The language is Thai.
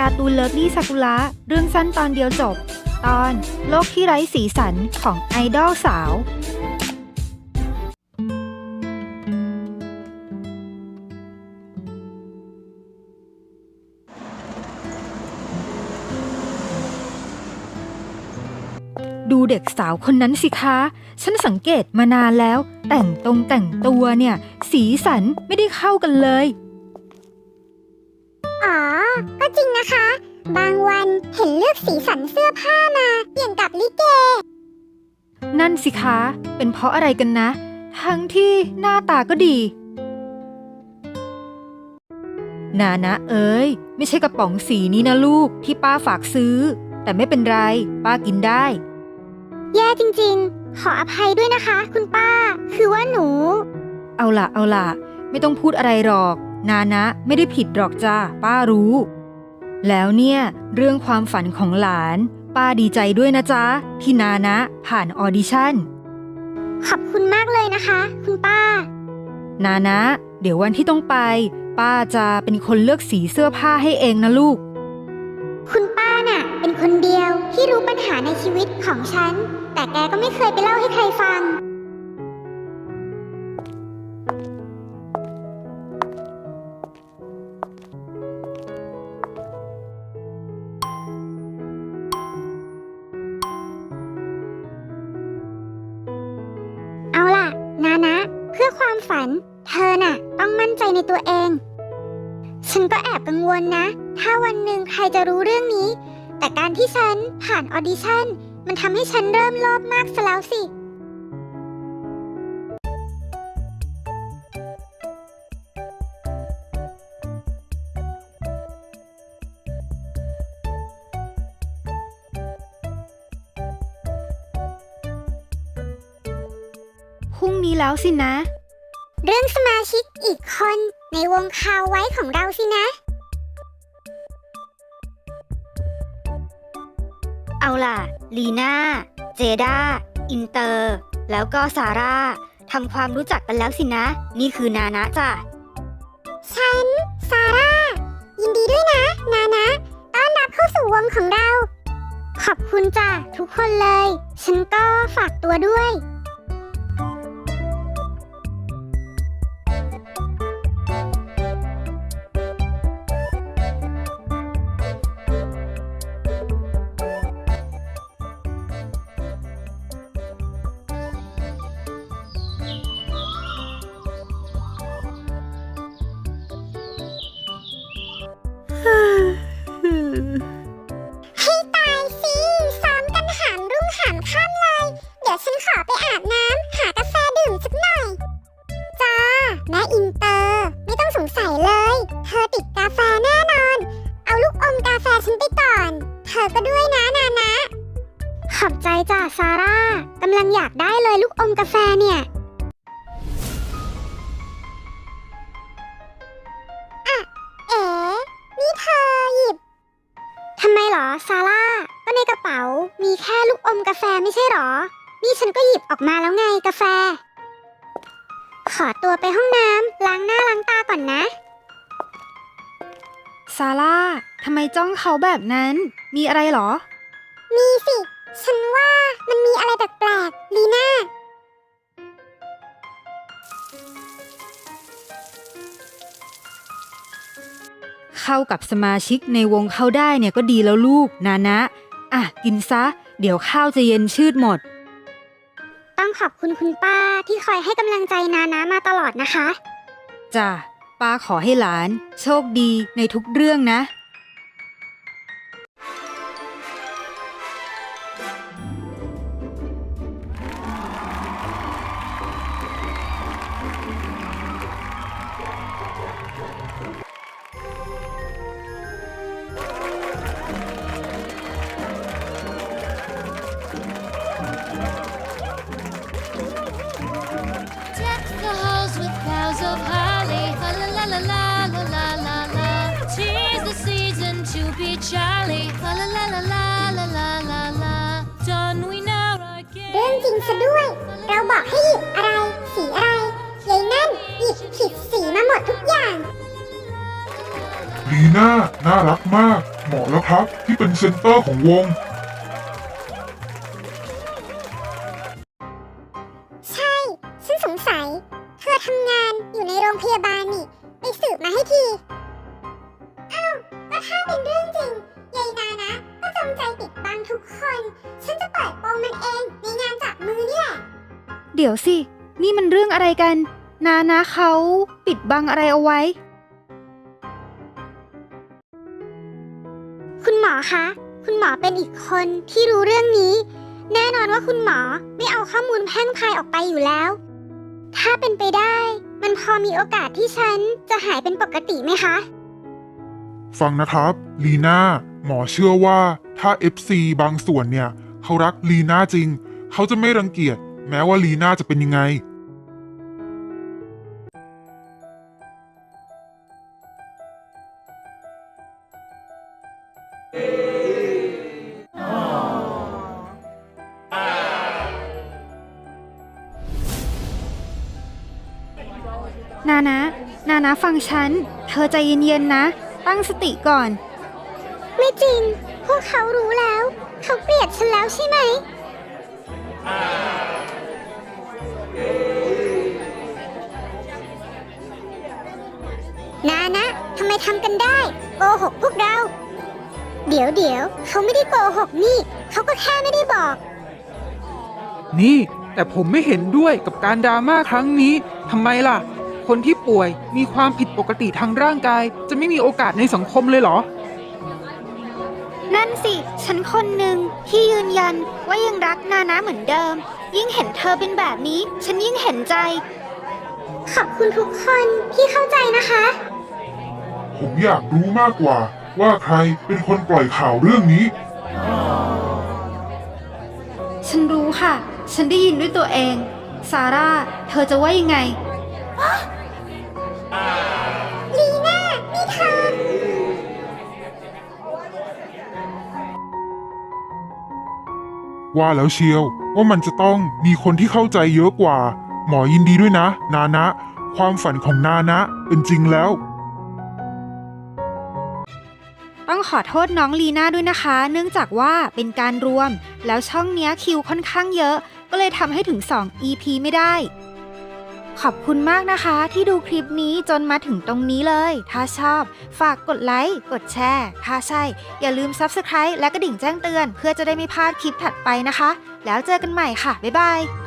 การ์ตูนเลิฟลี่ซากุระเรื่องสั้นตอนเดียวจบ ตอนโลกที่ไร้สีสันของไอดอลสาว ดูเด็กสาวคนนั้นสิคะ ฉันสังเกตมานานแล้ว แต่งตรงแต่งตัวเนี่ย สีสันไม่ได้เข้ากันเลย ก็จริงนะคะ บางวันเห็นเลือกสีสันเสื้อผ้ามาอย่างกับลิเก นั่นสิคะ เป็นเพราะอะไรกันนะ ทั้งที่หน้าตาก็ดี นานะเอ้ย ไม่ใช่กระป๋องสีนี้นะลูกที่ป้าฝากซื้อ แต่ไม่เป็นไร ป้ากินได้ แย่จริงๆ ขออภัยด้วยนะคะ คุณป้า คือว่าหนู เอาล่ะ เอาล่ะ ไม่ต้องพูดอะไรหรอก นานะไม่ได้ผิดหรอกจ้าป้ารู้ แล้วเนี่ย เรื่องความฝันของหลาน ป้าดีใจด้วยนะจ๊ะที่นานะผ่านออดิชั่น ขอบคุณมากเลยนะคะ คุณป้า นานะ เดี๋ยววันที่ต้องไป ป้าจะเป็นคนเลือกสีเสื้อผ้าให้เองนะลูก คุณป้าน่ะ เป็นคนเดียวที่รู้ปัญหาในชีวิตของฉัน แต่แกก็ไม่เคยไปเล่าให้ใครฟัง ฝัน เธอน่ะ ต้องมั่นใจในตัวเอง ฉันก็แอบกังวลนะ ถ้าวันหนึ่งใครจะรู้เรื่องนี้ แต่การที่ฉันผ่านออดิชั่น มันทำให้ฉันเริ่มโลภมากซะแล้วสิ พรุ่งนี้แล้วสินะ เรื่องสมาชิกอีกคนในวงคาวไว้ของเราสินะ เอาล่ะ ลีน่า เจด้า อินเตอร์ แล้วก็ซาร่าทำความรู้จักกันแล้วสินะ นี่คือนานะจ้ะ ฉัน ซาร่า ยินดีด้วยนะ นานะต้อนรับเข้าสู่วงของเรา ขอบคุณจ้ะทุกคนเลย ฉันก็ฝากตัวด้วย ธอก็ด้วยนะนานะ ขอบใจจ้าซาร่ากำลังอยากได้เลยลูกอมกาแฟเนี่ย อะเอ๋นี่เธอหยิบทำไมเหรอซาร่าก็ในกระเป๋ามีแค่ลูกอมกาแฟไม่ใช่เหรอ นี่ฉันก็หยิบออกมาแล้วไงกาแฟ ขอตัวไปห้องน้ำล้างหน้าล้างตาก่อนนะ ซาร่าทำไมจ้องเขาแบบนั้น มีอะไรเหรอ มีสิ ฉันว่ามันมีอะไรแปลกๆลีน่า เข้ากับสมาชิกในวงเขาได้เนี่ยก็ดีแล้วลูก นานะ อะ กินซะ เดี๋ยวข้าวจะเย็นชืดหมด ต้องขอบคุณคุณป้าที่คอยให้กำลังใจนานะมาตลอดนะคะ จ้ะ ป้าขอให้หลาน โชคดีในทุกเรื่องนะ รื่องจริงซะด้วย เราบอกให้หยิบอะไร สีอะไรยายนั่นหยิบผิดสีมาหมดทุกอย่าง game. ลีน่า น่ารักมาก เหมาะแล้วครับ ที่เป็นเซนเตอร์ของวง ใช่ ฉันสงสัย เธอทำงานอยู่ในโรงพยาบาลนี่ ไปสืบมาให้ทีอ้าวก็ถ้าเป็นเรื่องจริงยายนานะ ก็จงใจปิดบังทุกคน ฉันจะเปิดโปงมันเองใน เดี๋ยวสิ นี่มันเรื่องอะไรกัน นานะเขาปิดบังอะไรเอาไว้ คุณหมอคะ คุณหมอเป็นอีกคนที่รู้เรื่องนี้ แน่นอนว่าคุณหมอไม่เอาข้อมูลแพร่งพรายออกไปอยู่แล้ว ถ้าเป็นไปได้ มันพอมีโอกาสที่ฉันจะหายเป็นปกติไหมคะ ฟังนะครับ ลีน่า หมอเชื่อว่าถ้า FC บางส่วนเนี่ย เขารักลีน่าจริง เขาจะไม่รังเกียจ แม้ว่าลีน่าจะเป็นยังไง นานะ นานะฟังฉัน เธอใจเย็นๆนะ ตั้งสติก่อน ไม่จริง พวกเขารู้แล้ว เขาเกลียดฉันแล้วใช่ไหม นานะ ทำไมทำกันได้ โกหกพวกเรา เดี๋ยวเดี๋ยวเขาไม่ได้โกหกนี่ เขาก็แค่ไม่ได้บอก นี่แต่ผมไม่เห็นด้วยกับการดราม่าครั้งนี้ทำไมล่ะ คนที่ป่วยมีความผิดปกติทางร่างกาย จะไม่มีโอกาสในสังคมเลยเหรอ นั่นสิ ฉันคนหนึ่งที่ยืนยันว่ายังรักนานะเหมือนเดิม ยิ่งเห็นเธอเป็นแบบนี้ ฉันยิ่งเห็นใจ ขอบคุณทุกคนที่เข้าใจนะคะ ผมอยากรู้มากกว่า ว่าใครเป็นคนปล่อยข่าวเรื่องนี้ ฉันรู้ค่ะ ฉันได้ยินด้วยตัวเอง ซาร่า เธอจะว่ายังไง ว่าแล้วเชียว ว่ามันจะต้องมีคนที่เข้าใจเยอะกว่า หมอยินดีด้วยนะ นานะ ความฝันของนานะ เป็นจริงแล้ว ต้องขอโทษน้องลีน่าด้วยนะคะ เนื่องจากว่าเป็นการรวม แล้วช่องเนี้ยคิวค่อนข้างเยอะ ก็เลยทำให้ถึง 2 EP ไม่ได้ ขอบคุณมากนะคะที่ดูคลิปนี้จนมาถึงตรงนี้เลย ถ้าชอบ ฝากกดไลค์ กดแชร์ ถ้าใช่ อย่าลืม Subscribe และกระดิ่งแจ้งเตือน เพื่อจะได้ไม่พลาดคลิปถัดไปนะคะ แล้วเจอกันใหม่ค่ะ บ๊ายบาย